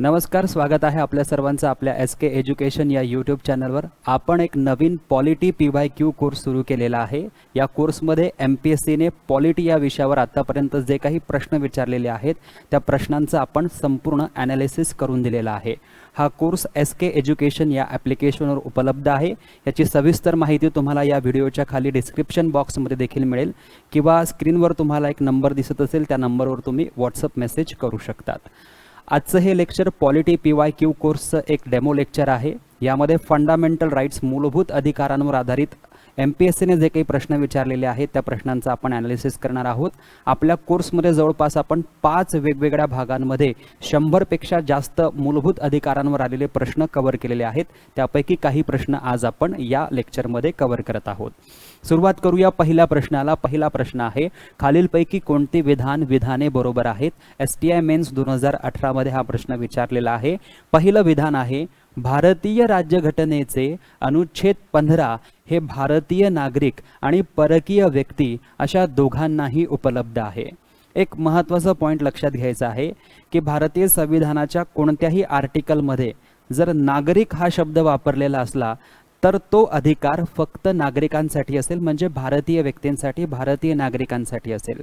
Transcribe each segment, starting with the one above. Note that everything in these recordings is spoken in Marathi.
नमस्कार स्वागत आहे आपल्या सर्वांचं आपल्या एस के एज्युकेशन या यूट्यूब चॅनलवर आपण एक नवीन polity P Y Q course सुरू केलेला आहे. या कोर्समध्ये एम पी एस सीने पॉलिटी या विषयावर आत्तापर्यंत जे काही प्रश्न विचारलेले आहेत त्या प्रश्नांचं आपण संपूर्ण ॲनालिसिस करून दिलेला आहे. हा कोर्स एस के एज्युकेशन या ॲप्लिकेशनवर उपलब्ध आहे. याची सविस्तर माहिती तुम्हाला या व्हिडिओच्या खाली डिस्क्रिप्शन बॉक्समध्ये देखील मिळेल किंवा स्क्रीनवर तुम्हाला एक नंबर दिसत असेल त्या नंबरवर तुम्ही व्हॉट्सअप मेसेज करू शकतात. आजचं हे lecture polity P Y Q कोर्सचं एक डेमो लेक्चर आहे. यामध्ये फंडामेंटल राईट्स मूलभूत अधिकारांवर आधारित एम पी एस सीने जे काही प्रश्न विचारलेले आहेत त्या प्रश्नांचं आपण ॲनालिसिस करणार आहोत. आपल्या कोर्समध्ये जवळपास आपण पाच वेगवेगळ्या भागांमध्ये शंभरपेक्षा जास्त मूलभूत अधिकारांवर आलेले प्रश्न कव्हर केलेले आहेत. त्यापैकी काही प्रश्न आज आपण या लेक्चरमध्ये कव्हर करत आहोत. सुरुवात करूया पहिल्या प्रश्नाला. पहिला प्रश्न आहे खालीलपैकी कोणती विधान विधाने बरोबर आहेत? एस टी आय मेन्स दोन हजार अठरामध्ये हा प्रश्न विचारलेला आहे. पहिलं विधान आहे भारतीय राज्यघटनेचे अनुच्छेद पंधरा हे भारतीय नागरिक आणि परकीय व्यक्ती अशा दोघांनाही उपलब्ध आहे. एक महत्त्वाचा पॉईंट लक्षात घ्यायचा आहे की भारतीय संविधानाच्या कोणत्याही आर्टिकलमध्ये जर नागरिक हा शब्द वापरलेला असला तर तो अधिकार फक्त नागरिकांसाठी असेल म्हणजे भारतीय व्यक्तींसाठी भारतीय नागरिकांसाठी असेल.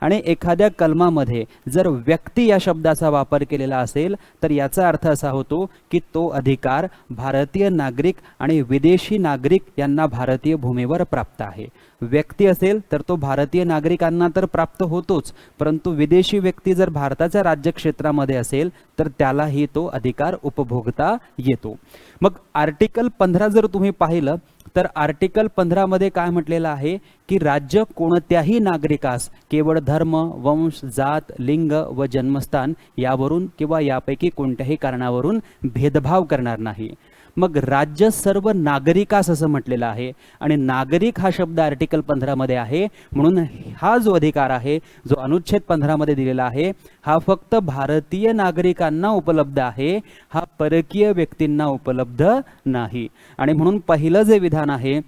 आणि एखाद्या कलमामध्ये जर व्यक्ती या शब्दाचा वापर केलेला असेल तर याचा अर्थ असा होतो की तो अधिकार भारतीय नागरिक आणि विदेशी नागरिक यांना भारतीय भूमीवर प्राप्त आहे. व्यक्ती असेल तर तो भारतीय नागरिकांना तर प्राप्त होतोच परंतु विदेशी व्यक्ती जर भारताच्या राज्यक्षेत्रामध्ये असेल तर त्यालाही तो अधिकार उपभोगता येतो. मग आर्टिकल पंधरा जर तुम्ही पाहिलं तर आर्टिकल पंधरामध्ये काय म्हटलेलं आहे की राज्य कोणत्याही नागरिकास केवळ धर्म वंश जात लिंग व जन्मस्थान यावरून किंवा यापैकी कोणत्याही कारणावरून भेदभाव करणार नाही. मग राज्य सर्व नागरिकास असं म्हटलेलं आहे. आणि नागरिक हा शब्द आर्टिकल पंधरामध्ये आहे. म्हणून हा जो अधिकार आहे जो अनुच्छेद पंधरामध्ये दिलेला आहे हा फक्त भारतीय नागरिकांना उपलब्ध आहे. हा परकीय व्यक्तींना उपलब्ध नाही. आणि म्हणून पहिलं जे विधान आहे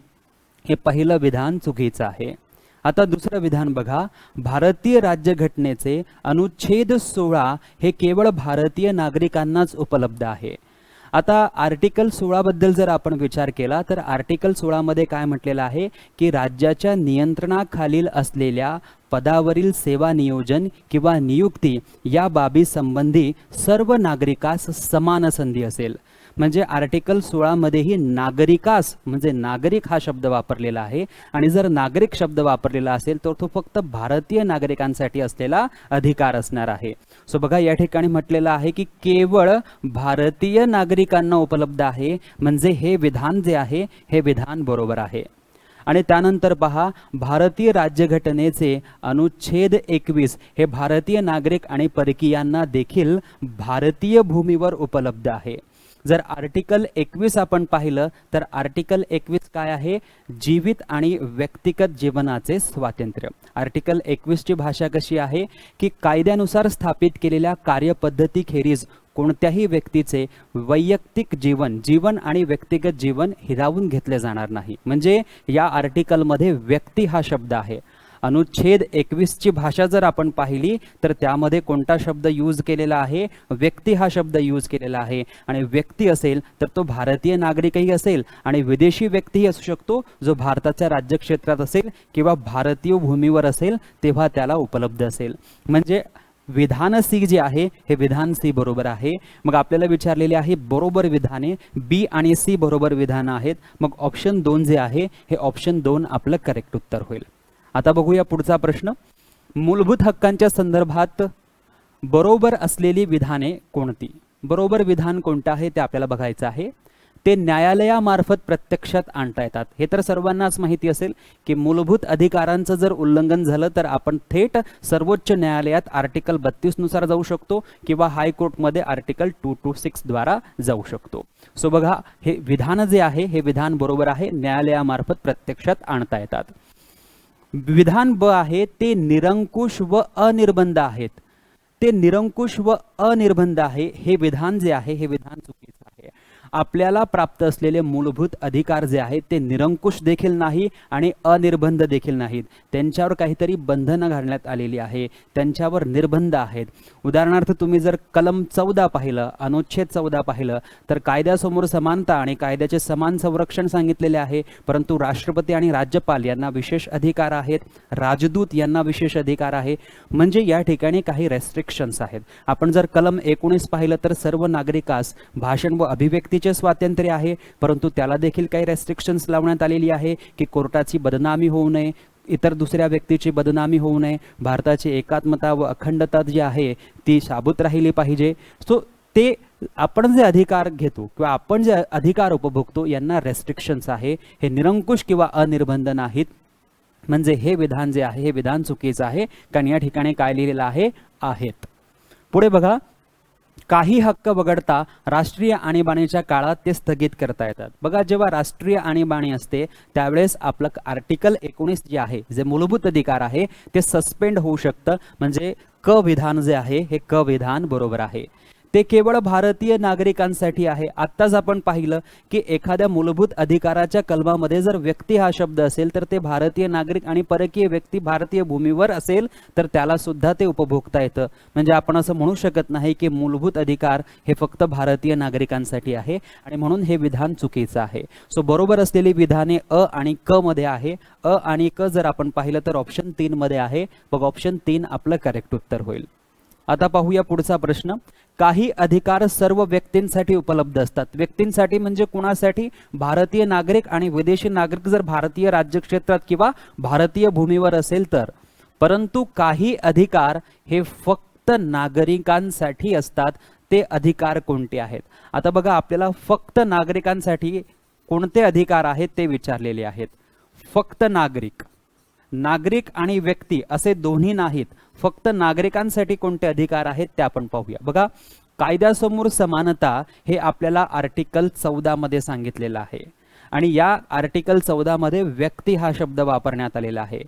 हे पहिलं विधान चुकीचं आहे. आता दुसरं विधान बघा. भारतीय राज्यघटनेचे अनुच्छेद सोळा हे केवळ भारतीय नागरिकांनाच उपलब्ध आहे. आता आर्टिकल सोळाबद्दल जर आपण विचार केला तर आर्टिकल सोळामध्ये काय म्हटलेलं आहे की राज्याच्या नियंत्रणाखालील असलेल्या पदावरील सेवा नियोजन किंवा नियुक्ती या बाबी संबंधी सर्व नागरिकास समान संधी असेल. म्हणजे आर्टिकल सोळामध्येही नागरिकास म्हणजे नागरिक हा शब्द वापरलेला आहे. आणि जर नागरिक शब्द वापरलेला असेल तर तो फक्त भारतीय नागरिकांसाठी असलेला अधिकार असणार आहे. सो बघा या ठिकाणी म्हटलेलं आहे की केवळ भारतीय नागरिकांना उपलब्ध आहे म्हणजे हे विधान जे आहे हे विधान बरोबर आहे. आणि त्यानंतर पहा भारतीय राज्यघटनेचे अनुच्छेद एकवीस हे भारतीय नागरिक आणि परकीयांना देखील भारतीय भूमीवर उपलब्ध आहे. जर आर्टिकल एकवीस आपण पाहिलं तर आर्टिकल एकवीस काय आहे? जीवित आणि व्यक्तिगत जीवनाचे स्वातंत्र्य. आर्टिकल एकवीसची भाषा कशी आहे? की कायद्यानुसार स्थापित केलेल्या कार्यपद्धतीखेरीज कोणत्याही व्यक्तीचे वैयक्तिक जीवन जीवन आणि व्यक्तिगत जीवन हिरावून घेतले जाणार नाही. म्हणजे या आर्टिकलमध्ये व्यक्ती हा शब्द आहे. अनुच्छेद एकवीसची भाषा जर आपण पाहिली तर त्यामध्ये कोणता शब्द यूज केलेला आहे? व्यक्ती हा शब्द यूज केलेला आहे. आणि व्यक्ती असेल तर तो भारतीय नागरिकही असेल आणि विदेशी व्यक्तीही असू शकतो. जो भारताच्या राज्यक्षेत्रात असेल किंवा भारतीय भूमीवर असेल तेव्हा त्याला उपलब्ध असेल. म्हणजे विधान सी जे आहे हे विधान सी बरोबर आहे. मग आपल्याला विचारलेले आहे बरोबर विधाने बी आणि सी बरोबर विधानं आहेत. मग ऑप्शन दोन जे आहे हे ऑप्शन दोन आपलं करेक्ट उत्तर होईल. आता बघूया पुढचा प्रश्न. मूलभूत हक्कांच्या संदर्भात बरोबर असलेली विधाने कोणती? बरोबर विधान कोणतं आहे ते आपल्याला बघायचं आहे. ते न्यायालयामार्फत प्रत्यक्षात आणता येतात. हे तर सर्वांनाच माहिती असेल की मूलभूत अधिकारांचं जर उल्लंघन झालं तर आपण थेट सर्वोच्च न्यायालयात आर्टिकल बत्तीसनुसार जाऊ शकतो किंवा हायकोर्टमध्ये आर्टिकल टू टू सिक्सद्वारा जाऊ शकतो. सो बघा हे विधान जे आहे हे विधान बरोबर आहे. न्यायालयामार्फत प्रत्यक्षात आणता येतात. विधान ब आहे ते निरंकुश व अनिर्बंध आहेत. ते निरंकुश व अनिर्बंध आहे हे विधान जे आहे हे विधान आपल्याला प्राप्त असलेले मूलभूत अधिकार जे आहेत ते निरंकुश देखील नाही आणि अनिर्बंध देखील नाहीत. त्यांच्यावर काहीतरी बंधनं घालण्यात आलेली आहे. त्यांच्यावर निर्बंध आहेत. उदाहरणार्थ तुम्ही जर कलम चौदा पाहिलं अनुच्छेद चौदा पाहिलं तर कायद्यासमोर समानता आणि कायद्याचे समान संरक्षण सांगितलेले आहे. परंतु राष्ट्रपती आणि राज्यपाल यांना विशेष अधिकार आहेत. राजदूत यांना विशेष अधिकार आहे. म्हणजे या ठिकाणी काही रेस्ट्रिक्शन्स आहेत. आपण जर कलम एकोणीस पाहिलं तर सर्व नागरिकास भाषण व अभिव्यक्ती व्यक्तीचे स्वातंत्र्य आहे परंतु त्याला देखील काही रेस्ट्रिक्शन्स लावण्यात आलेली आहे की कोर्टाची बदनामी होऊ नये इतर दुसऱ्या व्यक्तीची बदनामी होऊ नये. भारताची एकात्मता व अखंडता जी आहे ती साबूत राहिली पाहिजे. सो ते आपण जे अधिकार घेतो किंवा आपण जे अधिकार उपभोगतो यांना रेस्ट्रिक्शन्स आहे. हे निरंकुश किंवा अनिर्बंध नाहीत. म्हणजे हे विधान जे आहे हे विधान चुकीचं आहे. कारण या ठिकाणी काय लिहिलेलं आहे? आहेत. पुढे बघा. काही हक्क वगळता राष्ट्रीय आणीबाणीच्या काळात ते स्थगित करता येतात. बघा जेव्हा राष्ट्रीय आणीबाणी असते त्यावेळेस आपलं आर्टिकल एकोणीस जे आहे जे मूलभूत अधिकार आहे ते सस्पेंड होऊ शकतं. म्हणजे क विधान जे आहे हे क विधान बरोबर आहे. ते केवळ भारतीय नागरिकांसाठी आहे. आत्ताच आपण पाहिलं की एखाद्या मूलभूत अधिकाराच्या कलमामध्ये जर व्यक्ती हा शब्द असेल तर ते भारतीय नागरिक आणि परकीय व्यक्ती भारतीय भूमीवर असेल तर त्याला सुद्धा ते उपभोगता येतं. म्हणजे आपण असं म्हणू शकत नाही की मूलभूत अधिकार हे फक्त भारतीय नागरिकांसाठी आहे आणि म्हणून हे विधान चुकीचं आहे. सो बरोबर असलेली विधाने अ आणि क मध्ये आहे. अ आणि क जर आपण पाहिलं तर ऑप्शन तीन मध्ये आहे. मग ऑप्शन तीन आपलं करेक्ट उत्तर होईल. आता पाहूया पुढचा प्रश्न. काही अधिकार सर्व व्यक्तींसाठी उपलब्ध असतात. व्यक्तींसाठी म्हणजे कुणासाठी? भारतीय नागरिक आणि विदेशी नागरिक जर भारतीय राज्यक्षेत्रात किंवा भारतीय भूमीवर असेल तर. परंतु काही अधिकार हे फक्त नागरिकांसाठी असतात. ते अधिकार कोणते आहेत? आता बघा आपल्याला फक्त नागरिकांसाठी कोणते अधिकार आहेत ते विचारलेले आहेत. फक्त नागरिक. नागरिक आणि व्यक्ती असे दोन्ही नाहीत. फक्त नागरिकांसाठी कोणते अधिकार आहेत ते आपण पाहूया. बघा कायद्यासमोर समानता हे आपल्याला आर्टिकल चौदा मध्ये सांगितलेलं आहे. आणि या आर्टिकल चौदामध्ये व्यक्ती हा शब्द वापरण्यात आलेला आहे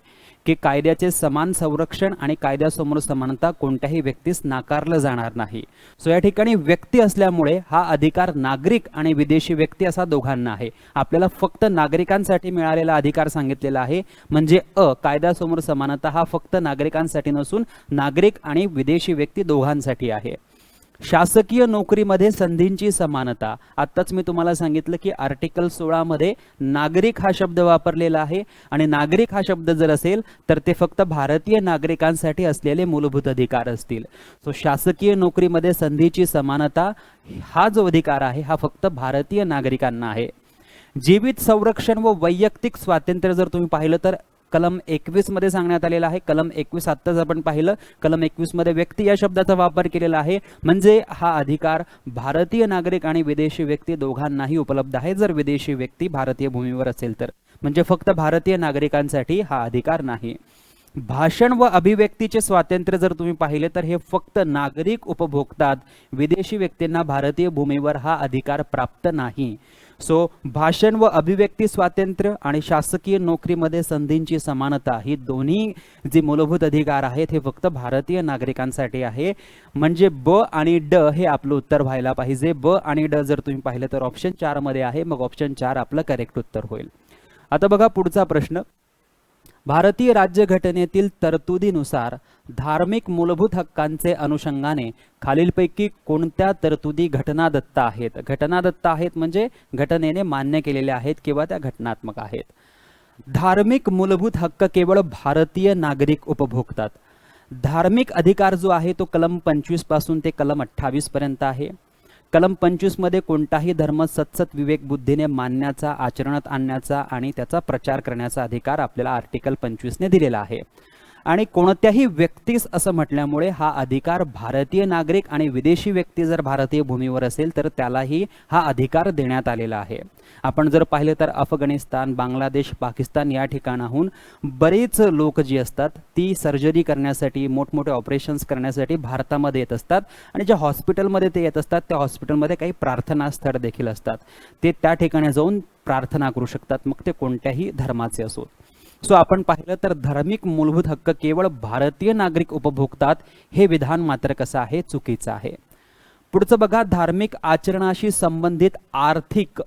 की कायद्याचे समान संरक्षण आणि कायद्यासमोर समानता कोणत्याही व्यक्तीस नाकारलं जाणार नाही. सो या ठिकाणी व्यक्ती असल्यामुळे हा अधिकार नागरिक आणि विदेशी व्यक्ती असा दोघांना आहे. आपल्याला फक्त नागरिकांसाठी मिळालेला अधिकार सांगितलेला आहे म्हणजे अ कायद्यासमोर समानता हा फक्त नागरिकांसाठी नसून नागरिक आणि विदेशी व्यक्ती दोघांसाठी आहे. शासकीय नोकरीमध्ये संधींची समानता. आत्ताच मी तुम्हाला सांगितलं की आर्टिकल सोळामध्ये नागरिक हा शब्द वापरलेला आहे. आणि नागरिक हा शब्द जर असेल तर ते फक्त भारतीय नागरिकांसाठी असलेले मूलभूत अधिकार असतील. सो शासकीय नोकरीमध्ये संधीची समानता हा जो अधिकार आहे हा फक्त भारतीय नागरिकांना आहे. जीवित संरक्षण व वैयक्तिक स्वातंत्र्य जर तुम्ही पाहिलं तर कलम एकवीसमध्ये सांगण्यात आलेला आहे. कलम एकवीस आत्ताच आपण पाहिलं. कलम एकवीसमध्ये व्यक्ती या शब्दाचा वापर केलेला आहे. म्हणजे हा अधिकार भारतीय नागरिक आणि विदेशी व्यक्ती दोघांनाही उपलब्ध आहे. जर विदेशी व्यक्ती भारतीय भूमीवर असेल तर. म्हणजे फक्त भारतीय नागरिकांसाठी हा अधिकार नाही. भाषण व अभिव्यक्तीचे स्वातंत्र्य जर तुम्ही पाहिले तर हे फक्त नागरिक उपभोगतात. विदेशी व्यक्तींना भारतीय भूमीवर हा अधिकार प्राप्त नाही. सो भाषण व अभिव्यक्ती स्वातंत्र्य आणि शासकीय नोकरीमध्ये संधींची समानता ही दोन्ही जे मूलभूत अधिकार आहेत हे फक्त भारतीय नागरिकांसाठी आहे. म्हणजे ब आणि ड हे आपलं उत्तर व्हायला पाहिजे. ब आणि ड जर तुम्ही पाहिलं तर ऑप्शन चारमध्ये आहे. मग ऑप्शन चार आपलं करेक्ट उत्तर होईल. आता बघा पुढचा प्रश्न. भारतीय राज्यघटनेतील तरतुदीनुसार धार्मिक मूलभूत हक्कांचे अनुषंगाने खालीलपैकी कोणत्या तरतुदी घटनादत्त आहेत? घटनादत्त आहेत म्हणजे घटनेने मान्य केलेल्या आहेत किंवा त्या घटनात्मक आहेत. धार्मिक मूलभूत हक्क केवळ भारतीय नागरिक उपभोगतात. धार्मिक अधिकार जो आहे तो कलम पंचवीसपासून ते कलम अठ्ठावीस पर्यंत आहे. कलम पंचवीसमध्ये कोणताही धर्म सतसत विवेक बुद्धीने मानण्याचा आचरणात आणण्याचा आणि त्याचा प्रचार करण्याचा अधिकार आपल्याला आर्टिकल पंचवीसने दिलेला आहे. आणि कोणत्याही व्यक्तीस असं म्हटल्यामुळे हा अधिकार भारतीय नागरिक आणि विदेशी व्यक्ती जर भारतीय भूमीवर असेल तर त्यालाही हा अधिकार देण्यात आलेला आहे. आपण जर पाहिलं तर अफगाणिस्तान बांगलादेश पाकिस्तान या ठिकाणाहून बरेच लोक जी असतात ती सर्जरी करण्यासाठी मोठमोठे ऑपरेशन्स करण्यासाठी भारतामध्ये येत असतात आणि ज्या हॉस्पिटलमध्ये ते येत असतात त्या हॉस्पिटलमध्ये काही प्रार्थना स्थळ देखील असतात. ते त्या ठिकाणी जाऊन प्रार्थना करू शकतात. मग ते कोणत्याही धर्माचे असोत सो आपण पाहिलं तर धार्मिक मूलभूत हक्क केवळ भारतीय नागरिक उपभोगतात हे विधान मात्र कसं आहे? चुकीचं आहे. पुढचं बघा धार्मिक आचरणाशी संबंधित आर्थिक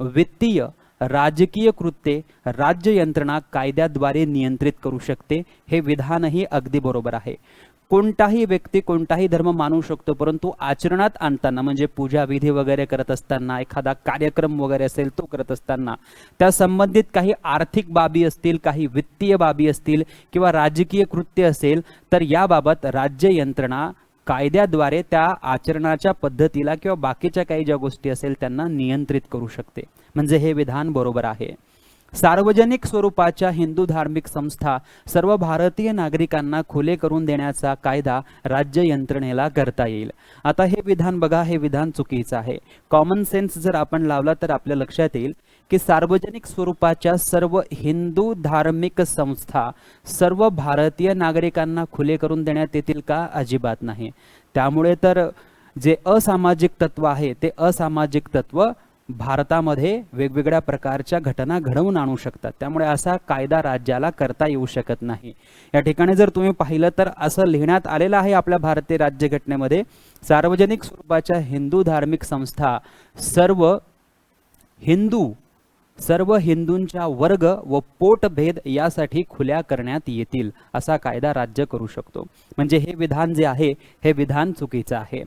वित्तीय राजकीय कृत्ये राज्य यंत्रणा कायद्याद्वारे नियंत्रित करू शकते हे विधानही अगदी बरोबर आहे. कोणताही व्यक्ती कोणताही धर्म मानू शकतो परंतु आचरणात आणताना म्हणजे पूजा विधी वगैरे करत असताना एखादा कार्यक्रम वगैरे असेल तो करत असताना त्या संबंधित काही आर्थिक बाबी असतील काही वित्तीय बाबी असतील किंवा राजकीय कृत्य असेल तर याबाबत राज्य यंत्रणा कायद्याद्वारे त्या आचरणाच्या पद्धतीला किंवा बाकीच्या काही ज्या गोष्टी असेल त्यांना नियंत्रित करू शकते. म्हणजे हे विधान बरोबर आहे. सार्वजनिक स्वरूपाच्या हिंदू धार्मिक संस्था सर्व भारतीय नागरिकांना खुले करून देण्याचा कायदा राज्य यंत्रणेला करता येईल. आता हे विधान बघा हे विधान चुकीचं आहे. कॉमन सेन्स जर आपण लावला तर आपल्या लक्षात येईल की सार्वजनिक स्वरूपाच्या सर्व हिंदू धार्मिक संस्था सर्व भारतीय नागरिकांना खुले करून देण्यात येतील का? अजिबात नाही. त्यामुळे तर जे असामाजिक तत्व आहे ते असामाजिक तत्व भारतामध्ये वेगवेगळ्या प्रकारच्या घटना घडवून आणू शकतात. त्यामुळे असा कायदा राज्याला करता येऊ शकत नाही. या ठिकाणी जर तुम्ही पाहिलं तर असं लिहिण्यात आलेलं आहे आपल्या भारतीय राज्यघटनेमध्ये सार्वजनिक स्वरूपाच्या हिंदू धार्मिक संस्था सर्व हिंदू सर्व हिंदूंच्या वर्ग व पोटभेद यासाठी खुल्या करण्यात येतील असा कायदा राज्य करू शकतो. म्हणजे हे विधान जे आहे हे विधान चुकीचं आहे.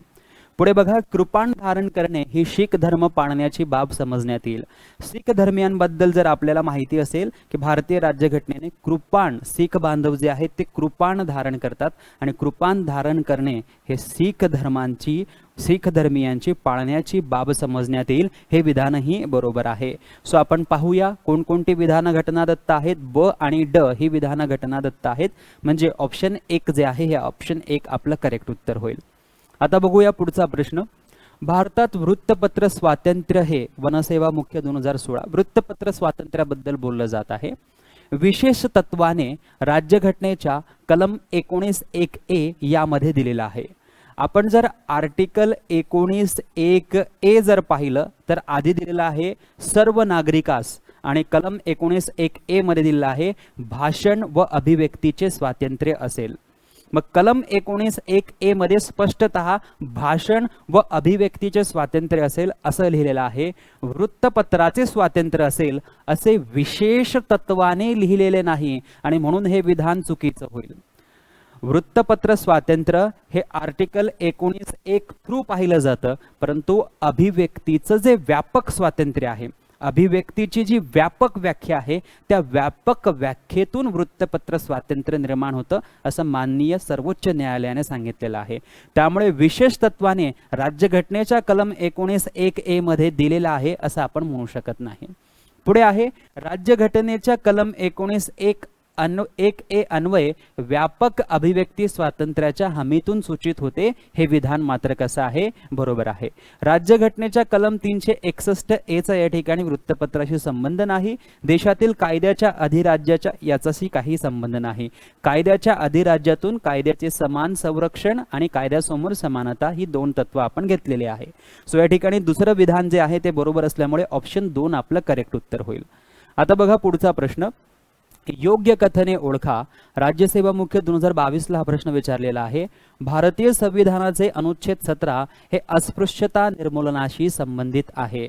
पुढे बघा कृपाण धारण करणे ही शीख धर्म पाळण्याची बाब समजण्यात येईल. शीख धर्मियांबद्दल जर आपल्याला माहिती असेल की भारतीय राज्यघटनेने कृपाण शीख बांधव जे आहेत ते कृपाण धारण करतात आणि कृपाण धारण करणे हे शीख धर्मांची शीख धर्मियांची पाळण्याची बाब समजण्यात येईल. हे विधानही बरोबर आहे. सो आपण पाहूया कोणकोणती विधान घटना दत्त आहेत. ब आणि ड ही विधान घटना दत्त आहेत. म्हणजे ऑप्शन एक जे आहे हे ऑप्शन एक आपलं करेक्ट उत्तर होईल. आता बघूया पुढचा प्रश्न. भारतात वृत्तपत्र स्वातंत्र्य हे वनसेवा मुख्य दोन हजार सोळा वृत्तपत्र स्वातंत्र्याबद्दल बोललं जात आहे. विशेष तत्वाने राज्यघटनेच्या कलम एकोणीस एक ए यामध्ये दिलेला आहे. आपण जर आर्टिकल एकोणीस एक ए जर पाहिलं तर आधी दिलेलं आहे सर्व नागरिकास आणि कलम एकोणीस एक ए मध्ये दिलेलं आहे भाषण व अभिव्यक्तीचे स्वातंत्र्य असेल. मग कलम एकोणीस एक ए मध्ये स्पष्टत भाषण व अभिव्यक्तीचे स्वातंत्र्य असेल असं लिहिलेलं आहे. वृत्तपत्राचे स्वातंत्र्य असेल असे विशेष तत्वाने लिहिलेले नाही आणि म्हणून हे विधान चुकीचं होईल. वृत्तपत्र स्वातंत्र्य हे आर्टिकल एकोणीस एक थ्रू पाहिलं जातं परंतु अभिव्यक्तीचं जे व्यापक स्वातंत्र्य आहे अभिव्यक्तीची जी व्यापक व्याख्या आहे त्या व्यापक व्याख्येतून वृत्तपत्र स्वातंत्र्य निर्माण होतं असं माननीय सर्वोच्च न्यायालयाने सांगितलेलं आहे. त्यामुळे विशेष तत्वाने राज्यघटनेच्या कलम एकोणीस एक ए मध्ये दिलेला आहे असं आपण म्हणू शकत नाही. पुढे आहे राज्यघटनेच्या कलम एकोणीस एक अन्व एक ए अन्वय व्यापक अभिव्यक्ती स्वातंत्र्याच्या हमीतून सूचित होते. हे विधान मात्र कसं आहे? बरोबर आहे. राज्यघटनेच्या कलम तीनशे एकसष्ट एचा या ठिकाणी वृत्तपत्राशी संबंध नाही. देशातील कायद्याच्या अधिराज्याच्या याचाशी काही संबंध नाही. कायद्याच्या अधिराज्यातून कायद्याचे समान संरक्षण आणि कायद्यासमोर समानता ही दोन तत्व आपण घेतलेली आहे. सो या ठिकाणी दुसरं विधान जे आहे ते बरोबर असल्यामुळे ऑप्शन दोन आपलं करेक्ट उत्तर होईल. आता बघा पुढचा प्रश्न. योग्य कथने ओळखा. राज्यसेवा मुख्य दोन हजार बावीसला हा प्रश्न विचारलेला आहे. भारतीय संविधानाचे अनुच्छेद सतरा हे अस्पृश्यता निर्मूलनाशी संबंधित आहे.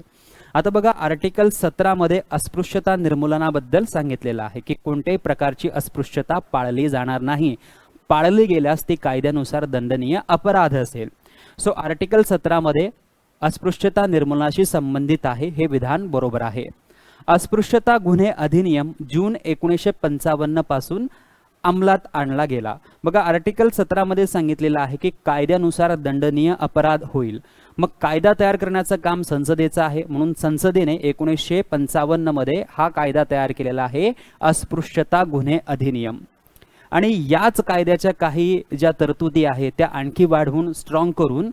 आता बघा आर्टिकल सतरामध्ये अस्पृश्यता निर्मूलनाबद्दल सांगितलेलं आहे की कोणत्याही प्रकारची अस्पृश्यता पाळली जाणार नाही. पाळली गेल्यास ती कायद्यानुसार दंडनीय अपराध असेल. सो आर्टिकल सतरामध्ये अस्पृश्यता निर्मूलनाशी संबंधित आहे हे विधान बरोबर आहे. अस्पृश्यता गुन्हे अधिनियम जून एकोणीसशे पंचावन्नपासून अंमलात आणला गेला. बघा आर्टिकल सतरामध्ये सांगितलेलं आहे की कायद्यानुसार दंडनीय अपराध होईल. मग कायदा तयार करण्याचं काम संसदेचं आहे. म्हणून संसदेने एकोणीसशे पंचावन्नमध्ये हा कायदा तयार केलेला आहे अस्पृश्यता गुन्हे अधिनियम. आणि याच कायद्याच्या काही ज्या तरतुदी आहेत त्या आणखी वाढवून स्ट्रॉंग करून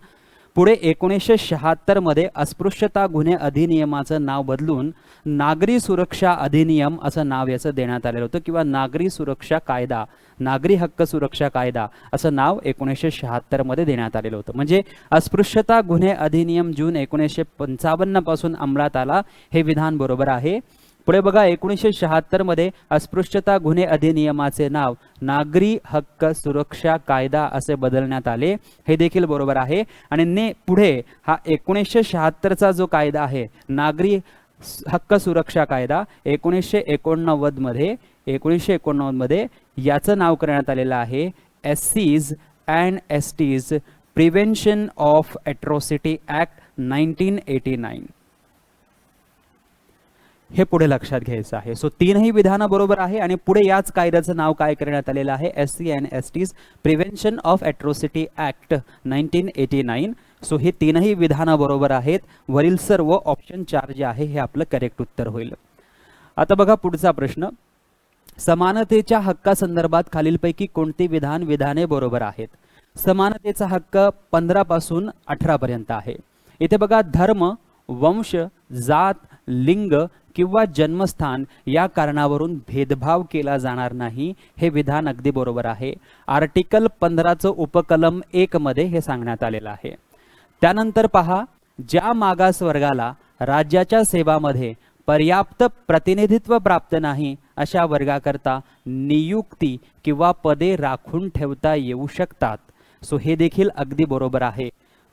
पुढे एकोणीसशे शहात्तरमध्ये अस्पृश्यता गुन्हे अधिनियमाचं नाव बदलून नागरी सुरक्षा अधिनियम असं नाव याचं देण्यात आलेलं होतं किंवा नागरी सुरक्षा कायदा नागरी हक्क सुरक्षा कायदा असं नाव एकोणीसशे शहात्तरमध्ये देण्यात आलेलं होतं. म्हणजे अस्पृश्यता गुन्हे अधिनियम जून एकोणीसशे पंचावन्नपासून अंमलात आला हे विधान बरोबर आहे. पुढे बघा एकोणीसशे शहात्तरमध्ये अस्पृश्यता गुन्हे अधिनियमाचे नाव नागरी हक्क सुरक्षा कायदा असे बदलण्यात आले. हे देखील बरोबर आहे. आणि ने पुढे हा एकोणीसशे शहात्तरचा जो कायदा आहे नागरी हक्क सुरक्षा कायदा एकोणीसशे एकोणनव्वदमध्ये एकोणीसशे एकोणनव्वदमध्ये याचं नाव करण्यात आलेलं आहे S Cs and S Ts prevention of atrocity act nineteen eighty nine हे पुढे लक्षात घ्यायचं आहे. सो तीनही विधानं बरोबर आहे आणि पुढे याच कायद्याचं नाव काय करण्यात आलेलं आहे? S C and S Ts prevention of atrocity act nineteen eighty nine so हे तीनही विधानं बरोबर आहेत. वरील सर्व ऑप्शन चार जे आहे हे आपलं करेक्ट उत्तर होईल. आता बघा पुढचा प्रश्न. समानतेच्या हक्कासंदर्भात खालीलपैकी कोणती विधान विधाने बरोबर आहेत? समानतेचा हक्क पंधरा पासून आहे. इथे बघा धर्म वंश जात लिंग किंवा जन्मस्थान या कारणावरून भेदभाव केला जाणार नाही हे विधान अगदी बरोबर आहे. आर्टिकल पंधराचं उपकलम एक मध्ये हे सांगण्यात आलेलं आहे. त्यानंतर पहा ज्या मागास वर्गाला राज्याच्या सेवामध्ये पर्याप्त प्रतिनिधित्व प्राप्त नाही अशा वर्गाकरता नियुक्ती किंवा पदे राखून ठेवता येऊ शकतात. सो हे देखील अगदी बरोबर आहे.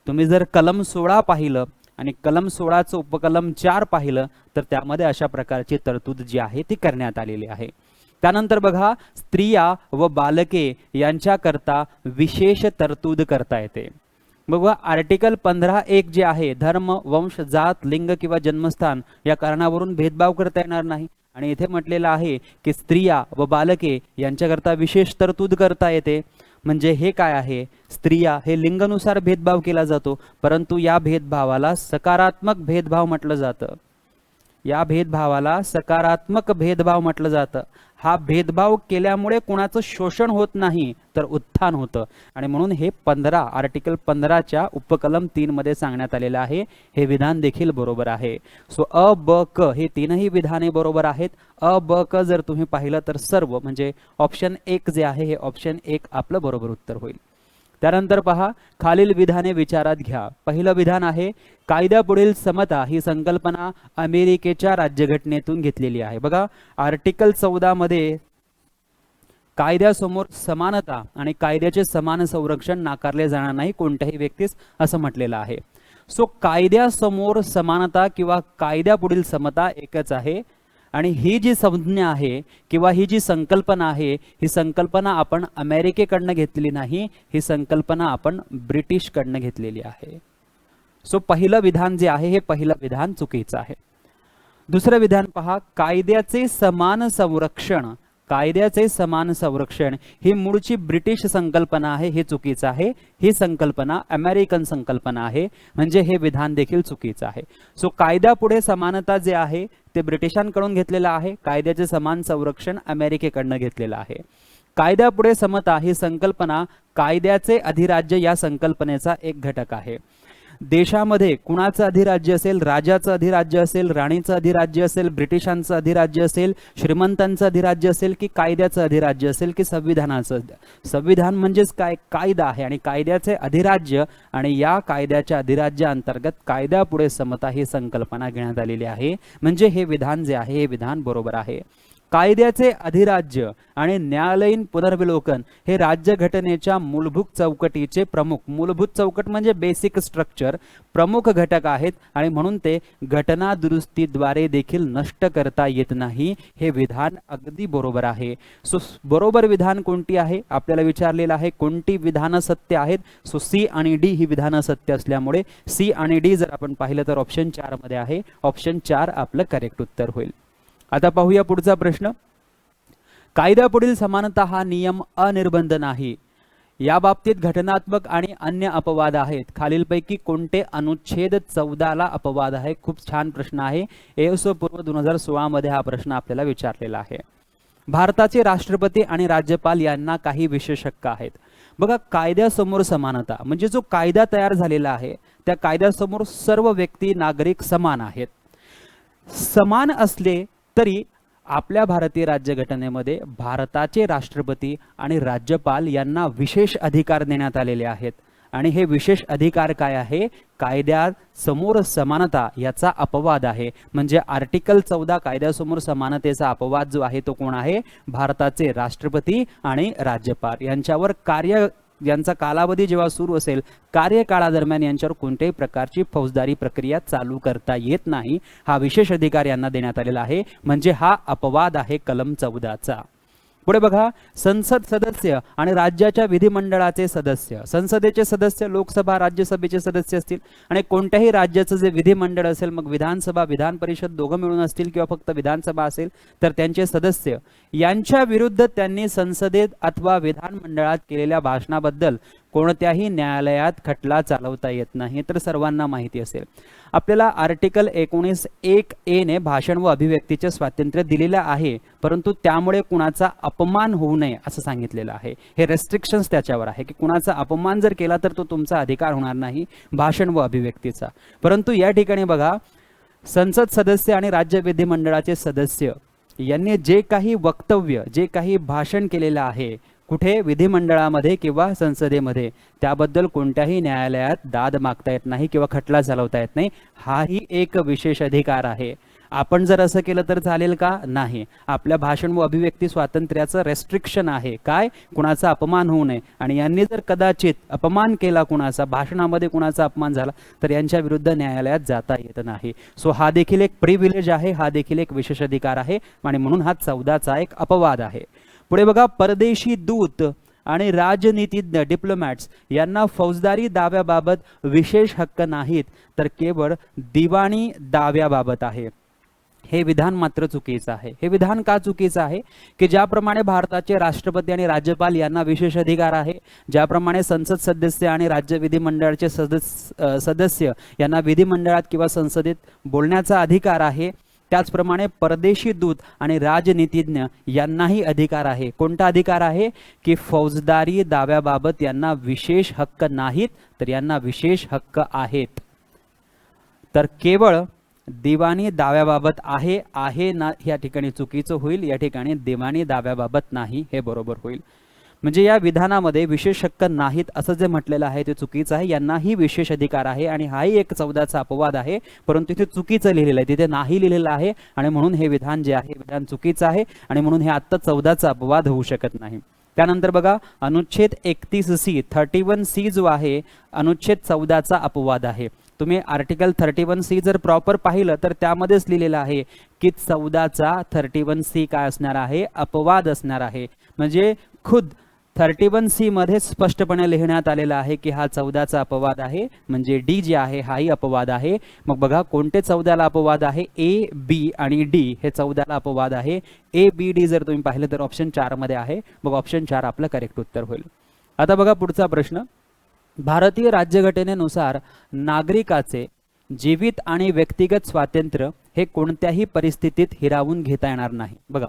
तुम्ही जर कलम सोळा पाहिलं आणि कलम सोळाचं उपकलम चार पाहिलं तर त्यामध्ये अशा प्रकारची तरतूद जी आहे ती करण्यात आलेली आहे. त्यानंतर बघा स्त्रिया व बालके यांच्याकरता विशेष तरतूद करता येते. बघा आर्टिकल पंधरा एक जे आहे धर्म वंश जात लिंग किंवा जन्मस्थान या कारणावरून भेदभाव करता येणार नाही. आणि इथे म्हटलेलं आहे की स्त्रिया व बालके यांच्याकरता विशेष तरतूद करता येते. म्हणजे हे काय आहे? स्त्रिया हे लिंगनुसार भेदभाव केला जातो परंतु या भेदभावाला सकारात्मक भेदभाव म्हटलं जातं. या भेदभावाला सकारात्मक भेदभाव म्हटलं जातं. हा भेदभाव केल्यामुळे कुणाचं शोषण होत नाही तर उत्थान होतं. आणि म्हणून हे पंधरा आर्टिकल पंधराच्या उपकलम तीनमध्ये सांगण्यात आलेलं आहे. हे विधान देखील बरोबर आहे. सो अ ब क हे तीनही विधाने बरोबर आहेत. अ ब क जर तुम्ही पाहिलं तर सर्व म्हणजे ऑप्शन एक जे आहे हे ऑप्शन एक आपलं बरोबर उत्तर होईल. त्यानंतर पहा खालील विधाने विचारात घ्या. पहिलं विधान आहे कायद्यापुढील समता ही संकल्पना अमेरिकेच्या राज्यघटनेतून घेतलेली आहे. बघा आर्टिकल चौदा मध्ये कायद्यासमोर समानता आणि कायद्याचे समान संरक्षण नाकारले जाणार नाही कोणत्याही व्यक्तीस असं म्हटलेलं आहे. सो कायद्यासमोर समानता किंवा कायद्यापुढील समता एकच आहे. आणि ही जी संज्ञा आहे किंवा ही जी संकल्पना आहे ही संकल्पना आपण अमेरिकेकडनं घेतलेली नाही ही संकल्पना आपण ब्रिटिशकडनं घेतलेली आहे. सो पहिलं विधान जे आहे हे पहिलं विधान चुकीचं आहे. दुसरं विधान पहा कायद्याचे समान संरक्षण कायद्याचे समान संरक्षण ही मूळची ब्रिटिश संकल्पना आहे हे चुकीचं आहे. ही संकल्पना अमेरिकन संकल्पना आहे. म्हणजे हे विधान देखील चुकीचं आहे. सो कायद्यापुढे समानता जे आहे ते ब्रिटिशांकडून घेतलेलं आहे. कायद्याचे समान संरक्षण अमेरिकेकडनं घेतलेलं आहे. कायद्यापुढे समता ही संकल्पना कायद्याचे अधिराज्य या संकल्पनेचा एक घटक आहे. देशामध्ये कुणाचं अधिराज्य असेल राजाचं अधिराज्य असेल राणीचं अधिराज्य असेल ब्रिटिशांचं अधिराज्य असेल श्रीमंतांचं अधिराज्य असेल की कायद्याचं अधिराज्य असेल की संविधानाचं? संविधान म्हणजेच काय? कायदा आहे आणि कायद्याचे अधिराज्य आणि या कायद्याच्या अधिराज्याअंतर्गत कायद्यापुढे समता ही संकल्पना घेण्यात आलेली आहे. म्हणजे हे विधान जे आहे हे विधान बरोबर आहे. कायद्याचे अधिराज्य आणि न्यायालयीन पुनर्विलोकन हे राज्यघटनेच्या मूलभूत चौकटीचे प्रमुख. मूलभूत चौकट म्हणजे बेसिक स्ट्रक्चर प्रमुख घटक आहेत आणि म्हणून ते घटना दुरुस्तीद्वारे देखील नष्ट करता येत नाही हे विधान अगदी बरोबर आहे. सो बरोबर विधान कोणती आहे? आपल्याला विचारलेलं आहे कोणती विधानं सत्य आहेत? सो सी आणि डी ही विधानं सत्य असल्यामुळे सी आणि डी जर आपण पाहिलं तर ऑप्शन चारमध्ये आहे. ऑप्शन चार आपलं करेक्ट उत्तर होईल. आता पाहूया पुढचा प्रश्न. कायद्यापुढील समानता हा नियम अनिर्बंध नाही. या बाबतीत घटनात्मक आणि अन्य अपवाद आहेत. खालीलपैकी कोणते अनुच्छेद चौदाला अपवाद आहे? खूप छान प्रश्न आहे. एसओ पूर्व दोन हजार सोळा मध्ये हा प्रश्न आपल्याला विचारलेला आहे. भारताचे राष्ट्रपती आणि राज्यपाल यांना काही विशेष हक्क आहेत. बघा कायद्यासमोर समानता म्हणजे जो कायदा तयार झालेला आहे त्या कायद्यासमोर सर्व व्यक्ती नागरिक समान आहेत. समान असले तरी आपल्या भारतीय राज्यघटनेमध्ये भारताचे राष्ट्रपती आणि राज्यपाल यांना विशेष अधिकार देण्यात आलेले आहेत. आणि हे विशेष अधिकार काय आहे? कायद्यात समोर समानता याचा अपवाद आहे. म्हणजे आर्टिकल चौदा कायद्यासमोर समानतेचा अपवाद जो आहे तो कोण आहे? भारताचे राष्ट्रपती आणि राज्यपाल. यांच्यावर कार्य यांचा कालावधी जेव्हा सुरू असेल कार्यकाळादरम्यान यांच्यावर कोणत्याही प्रकारची फौजदारी प्रक्रिया चालू करता येत नाही हा विशेष अधिकार यांना देण्यात आलेला आहे. म्हणजे हा अपवाद आहे कलम चौदाचा. पुढे बघा संसद सदस्य आणि राज्याच्या विधिमंडळाचे सदस्य. संसदेचे सदस्य लोकसभा राज्यसभेचे सदस्य असतील. आणि कोणत्याही राज्याचं जे विधिमंडळ असेल मग विधानसभा विधान परिषद दोघं मिळून असतील किंवा फक्त विधानसभा असेल तर त्यांचे सदस्य. यांच्या विरुद्ध त्यांनी संसदेत अथवा विधानमंडळात केलेल्या भाषणाबद्दल कोणत्याही न्यायालयात खटला चालवता येत नाही तर सर्वांना माहिती असेल. आपल्याला आर्टिकल एकोणीस एक ए ने भाषण व अभिव्यक्तीचे स्वातंत्र्य दिलेलं आहे परंतु त्यामुळे कुणाचा अपमान होऊ नये असं सांगितलेलं आहे. हे रेस्ट्रिक्शन्स त्याच्यावर आहे की कुणाचा अपमान जर केला तर तो तुमचा अधिकार होणार नाही भाषण व अभिव्यक्तीचा. परंतु या ठिकाणी बघा संसद सदस्य आणि राज्य विधिमंडळाचे सदस्य यांनी जे काही वक्तव्य जे काही भाषण केलेलं आहे कुठे विधिमंडळामध्ये किंवा संसदेमध्ये? त्याबद्दल कोणत्याही न्यायालयात दाद मागता येत नाही किंवा खटला चालवता येत नाही. हाही एक विशेष अधिकार आहे. आपण जर असं केलं तर चालेल का? नाही. आपल्या भाषण व अभिव्यक्ती स्वातंत्र्याचं रेस्ट्रिक्शन आहे. काय? कुणाचा अपमान होऊ नये. आणि यांनी जर कदाचित अपमान केला कुणाचा भाषणामध्ये कुणाचा अपमान झाला तर यांच्या विरुद्ध न्यायालयात जाता येत नाही. सो हा देखील एक प्रिव्हिलेज आहे. हा देखील एक विशेष अधिकार आहे. आणि म्हणून हा चौदाचा एक अपवाद आहे. पुढे बघा परदेशी दूत आणि राजनीतिज्ञ डिप्लोमॅट्स यांना फौजदारी दाव्याबाबत विशेष हक्क नाहीत तर केवळ दिवाणी दाव्याबाबत आहे. हे विधान मात्र चुकीचं आहे. हे विधान का चुकीचं आहे? की ज्याप्रमाणे भारताचे राष्ट्रपती आणि राज्यपाल यांना विशेष अधिकार आहे ज्याप्रमाणे संसद सदस्य आणि राज्य विधिमंडळाचे सदस्य सदस्य यांना विधिमंडळात किंवा संसदेत बोलण्याचा अधिकार आहे त्याचप्रमाणे परदेशी दूत आणि राजनीतिज्ञ यांनाही अधिकार आहे. कोणता अधिकार आहे? की फौजदारी दाव्याबाबत यांना विशेष हक्क नाहीत तर यांना विशेष हक्क आहेत. तर केवळ दिवाणी दाव्याबाबत आहे आहे ना या ठिकाणी चुकीचं होईल या ठिकाणी दिवाणी दाव्याबाबत नाही हे बरोबर होईल. म्हणजे या विधानामध्ये विशेष हक्क नाहीत असं जे म्हटलेलं आहे ते चुकीचं आहे. यांनाही विशेष अधिकार आहे आणि हाही एक चौदाचा अपवाद आहे. परंतु इथे चुकीचं लिहिलेलं आहे. तिथे नाही लिहिलेलं आहे आणि म्हणून हे विधान जे आहे विधान चुकीचं आहे आणि म्हणून हे आत्ता चौदाचा अपवाद होऊ शकत नाही. त्यानंतर बघा अनुच्छेद एकतीस सी थर्टी वन सी जो आहे अनुच्छेद चौदाचा अपवाद आहे. तुम्ही आर्टिकल थर्टी वन सी जर प्रॉपर पाहिलं तर त्यामध्येच लिहिलेलं आहे की चौदाचा थर्टी वन सी काय असणार आहे? अपवाद असणार आहे. म्हणजे खुद थर्टी वन सी मध्ये स्पष्टपणे लिहिण्यात आलेलं आहे की हा चौदाचा अपवाद आहे. म्हणजे डी जे आहे हाही अपवाद आहे. मग बघा कोणते चौदाला अपवाद आहे? ए बी आणि डी हे चौदाला अपवाद आहे. ए बी डी जर तुम्ही पाहिलं तर ऑप्शन चारमध्ये आहे. मग ऑप्शन चार आपलं करेक्ट उत्तर होईल. आता बघा पुढचा प्रश्न. भारतीय राज्यघटनेनुसार नागरिकाचे जीवित आणि व्यक्तिगत स्वातंत्र्य हे कोणत्याही परिस्थितीत हिरावून घेता येणार नाही. बघा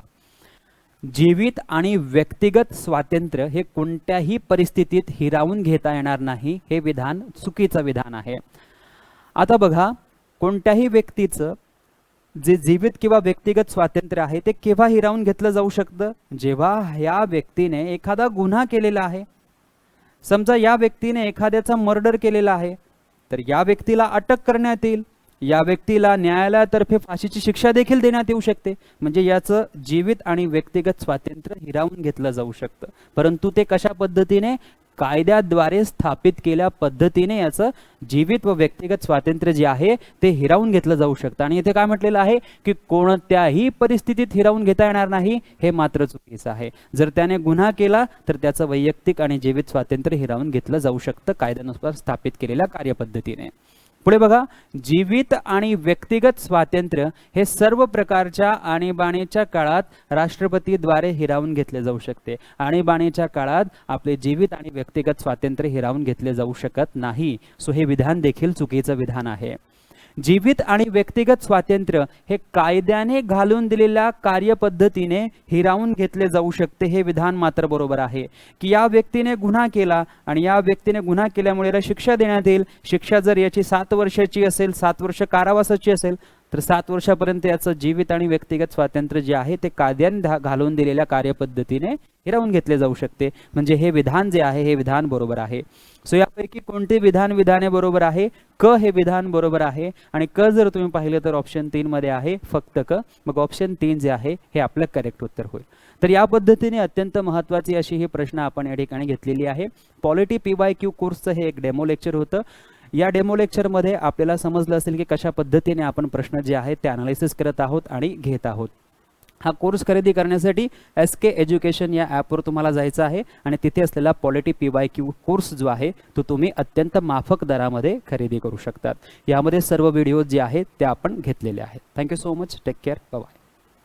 जीवित आणि व्यक्तिगत स्वातंत्र्य हे कोणत्याही परिस्थितीत हिरावून घेता येणार नाही हे विधान चुकीचं विधान आहे. आता बघा कोणत्याही व्यक्तीचं जे जीवित किंवा व्यक्तिगत स्वातंत्र्य आहे ते केव्हा हिरावून घेतलं जाऊ शकतं? जेव्हा ह्या व्यक्तीने एखादा गुन्हा केलेला आहे. समजा या व्यक्तीने एखाद्याचा मर्डर केलेला आहे तर या व्यक्तीला अटक करण्यात येईल. या व्यक्तीला न्यायालयातर्फे फाशीची शिक्षा देखील देण्यात येऊ शकते. म्हणजे याचं जीवित आणि व्यक्तिगत स्वातंत्र्य हिरावून घेतलं जाऊ शकतं. परंतु ते कशा पद्धतीने? कायद्याद्वारे स्थापित केल्या पद्धतीने याचं जीवित व व्यक्तिगत स्वातंत्र्य जे आहे ते हिरावून घेतलं जाऊ शकतं. आणि इथे काय म्हटलेलं आहे? की कोणत्याही परिस्थितीत हिरावून घेता येणार नाही हे मात्र चुकीचं आहे. जर त्याने गुन्हा केला तर त्याचं वैयक्तिक आणि जीवित स्वातंत्र्य हिरावून घेतलं जाऊ शकतं कायद्यानुसार स्थापित केलेल्या कार्यपद्धतीने. पुढे बघा जीवित आणि व्यक्तिगत स्वातंत्र्य हे सर्व प्रकारच्या आणीबाणीच्या काळात राष्ट्रपतीद्वारे हिरावून घेतले जाऊ शकते. आणीबाणीच्या काळात आपले जीवित आणि व्यक्तिगत स्वातंत्र्य हिरावून घेतले जाऊ शकत नाही. सो हे विधान देखील चुकीचं विधान आहे. जीवित आणि व्यक्तिगत स्वातंत्र्य हे कायद्याने घालून दिलेल्या कार्यपद्धतीने हिरावून घेतले जाऊ शकते हे विधान मात्र बरोबर आहे. की या व्यक्तीने गुन्हा केला आणि या व्यक्तीने गुन्हा केल्यामुळे याला शिक्षा देण्यात येईल शिक्षा जर याची सात वर्षाची असेल सात वर्ष कारावासाची असेल तर सात वर्षापर्यंत याचं जीवित आणि व्यक्तिगत स्वातंत्र्य जे आहे ते कायद्याने घालून दिलेल्या कार्यपद्धतीने हिरावून घेतले जाऊ शकते. म्हणजे हे विधान जे आहे हे विधान बरोबर आहे. सो यापैकी कोणते विधान विधाने बरोबर आहे? क हे विधान बरोबर आहे. आणि क जर तुम्ही पाहिलं तर ऑप्शन तीन मध्ये आहे फक्त क. मग ऑप्शन तीन जे आहे हे आपलं करेक्ट उत्तर होईल. तर या पद्धतीने अत्यंत महत्त्वाची अशी ही प्रश्न आपण या ठिकाणी घेतलेली आहे. पॉलिटी पी वाय क्यू कोर्सचं हे एक डेमो लेक्चर होतं. या डेमो लेक्चरमध्ये आपल्याला समजलं असेल की कशा पद्धतीने आपण प्रश्न जे आहेत ते अनालिसिस करत आहोत आणि घेत आहोत. हा कोर्स खरेदी करण्यासाठी एस के एज्युकेशन या ॲपवर तुम्हाला जायचं आहे आणि तिथे असलेला polity P Y Q course जो आहे तो तुम्ही अत्यंत माफक दरामध्ये खरेदी करू शकतात. यामध्ये सर्व व्हिडिओ जे आहेत ते आपण घेतलेले आहेत. Thank you so much take care bye